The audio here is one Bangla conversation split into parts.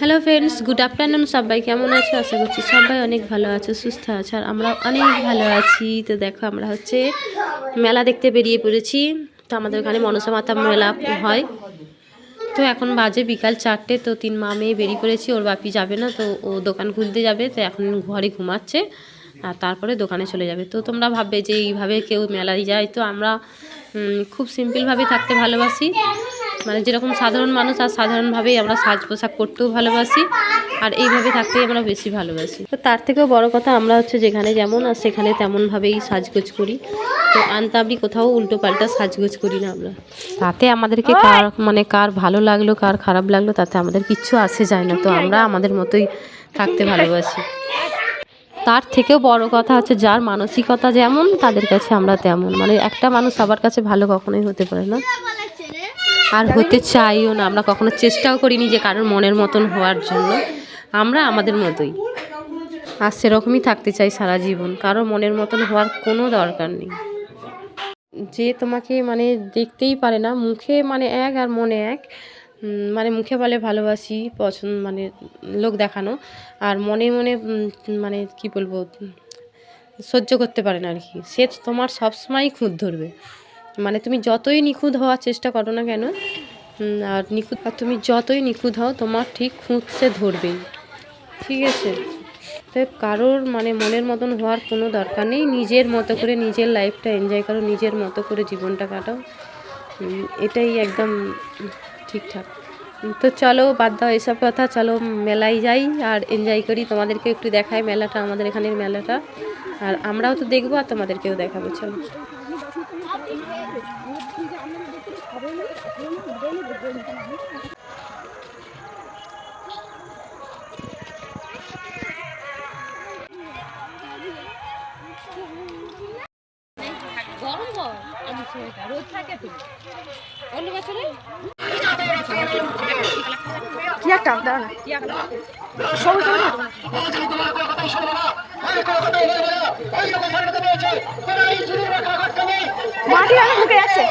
হ্যালো ফ্রেন্ডস গুড আফটারনুন সবাই, কেমন আছো? আশা করছি সবাই অনেক ভালো আছো, সুস্থ আছো, আর আমরা অনেক ভালো আছি। তো দেখো, আমরা হচ্ছে মেলা দেখতে বেরিয়ে পড়েছি। তো আমাদের ওখানে মনসা মাতা মেলা হয়। তো এখন বাজে বিকাল চারটে, তো তিন মা মেয়ে বেরিয়ে পড়েছি, ওর বাপি যাবে না, তো ও দোকান খুলতে যাবে, তো এখন ঘরে ঘুমাচ্ছে, আর তারপরে দোকানে চলে যাবে। তো তোমরা ভাববে যে এইভাবে কেউ মেলায় যায়, তো আমরা খুব সিম্পলভাবে থাকতে ভালোবাসি। মানে যেরকম সাধারণ মানুষ, আর সাধারণভাবেই আমরা সাজ পোশাক করতেও ভালোবাসি, আর এইভাবে থাকতেই আমরা বেশি ভালোবাসি। তো তার থেকেও বড় কথা, আমরা হচ্ছে যেখানে যেমন, আর সেখানে তেমনভাবেই সাজগোজ করি। তো আনতাবড়ি কোথাও উল্টো পাল্টা সাজগোজ করি না আমরা। তাতে আমাদেরকে কার মানে কার ভালো লাগল, কার খারাপ লাগল, তাতে আমাদের কিচ্ছু আসে যায় না। তো আমরা আমাদের মতোই থাকতে ভালোবাসি। তার থেকেও বড় কথা হচ্ছে, যার মানসিকতা যেমন, তাদের কাছে আমরা তেমন। মানে একটা মানুষ সবার কাছে ভালো কখনোই হতে পারে না। আর হতে চাইও না। আমরা কখনো চেষ্টাও করিনি যে কারোর মনের মতন হওয়ার জন্য। আমরা আমাদের মতোই। আর সেরকমই থাকতে চাই সারা জীবন। কারও মনের মতন হওয়ার কোনো দরকার নেই। যে তোমাকে মানে দেখতেই পারে না, মুখে মানে এক আর মনে এক। মানে মুখে বলে ভালোবাসি, পছন্দ মানে লোক দেখানো। আর মনে মনে মানে কি বলব, সহ্য করতে পারে না আর কি। সে তোমার সবসময়ই খুঁত ধরবে। মানে তুমি যতই নিখুঁত হওয়ার চেষ্টা করো না কেন আর নিখুঁত, আর তুমি যতই নিখুঁত হও, তোমার ঠিক খুঁজছে ধরবেই। ঠিক আছে? তাই কারোর মানে মনের মতন হওয়ার কোনো দরকার নেই। নিজের মতো করে নিজের লাইফটা এনজয় করো, নিজের মতো করে জীবনটা কাটাও। এটাই একদম ঠিকঠাক। তো চলো, বাদ দাও এসব কথা, চলো মেলায় যাই আর এনজয় করি। তোমাদেরকে একটু দেখাই মেলাটা, আমাদের এখানের মেলাটা। আর আমরাও তো দেখব আর তোমাদেরকেও দেখাবো, চলো। গরম আমি রোদ থাকে তো অন্য বছরে কি একটা মাটি আমি ঢুকে যাচ্ছে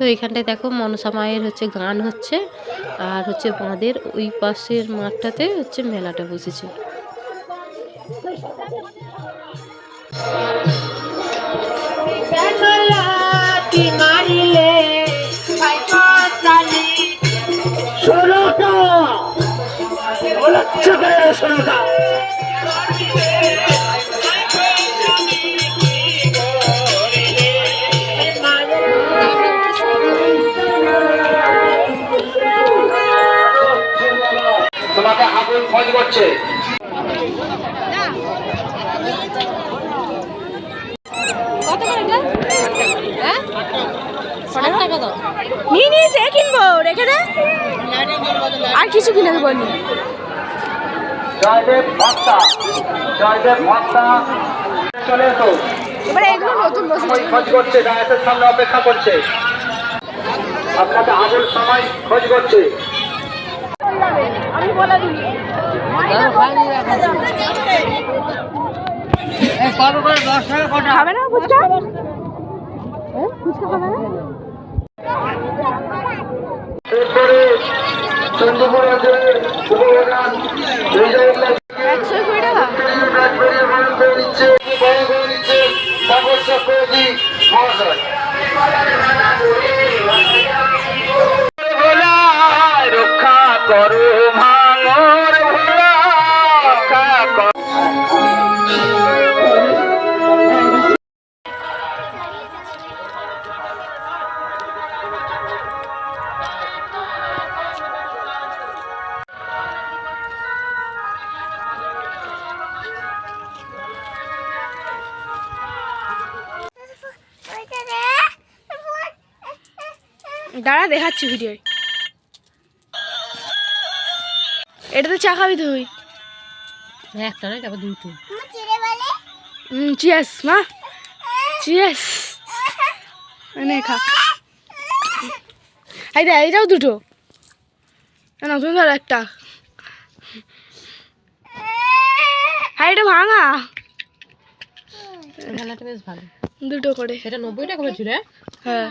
তো এখানটায় দেখো মনসা মায়ের হচ্ছে গান হচ্ছে, আর হচ্ছে বাঁধের ওই পাশের মাঠটাতে হচ্ছে মেলাটা বসেছে। খোঁজ করছে। কত করে এটা ষাট নিয়ে নিয়ে সে কিনবো রেখে দে। আর কিছু কিনে দেবো জয়দেব ভক্তা জয়দেব ভক্তা চলে এসো। এবারে এগুলো নতুন বসেছে। খোঁজ করছে ডায়াসের সামনে অপেক্ষা করছে। আপনাকে আগুন সময় খোঁজ করছে। খাবে না ফুচকা? ফুচকা খাবে না? এরপরে চন্দ্রপুর অঞ্চলের উপপ্রধান দাঁড়া দেখাচ্ছি ভিডিও এটাতে চা খাবি তুই। একটা নয় তারপর দুটো। হুম চিয়াস মা। চিয়াস নে খা। এই দে এইটাও দুটো। না তুমি ধর একটা। হ্যাঁ এটা ভাঙা। বেশ ভালো। দুটো করে। সেটা নব্বই টাকা হ্যাঁ। হ্যাঁ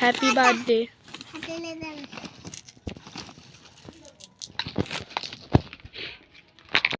হ্যাপি বার্থডে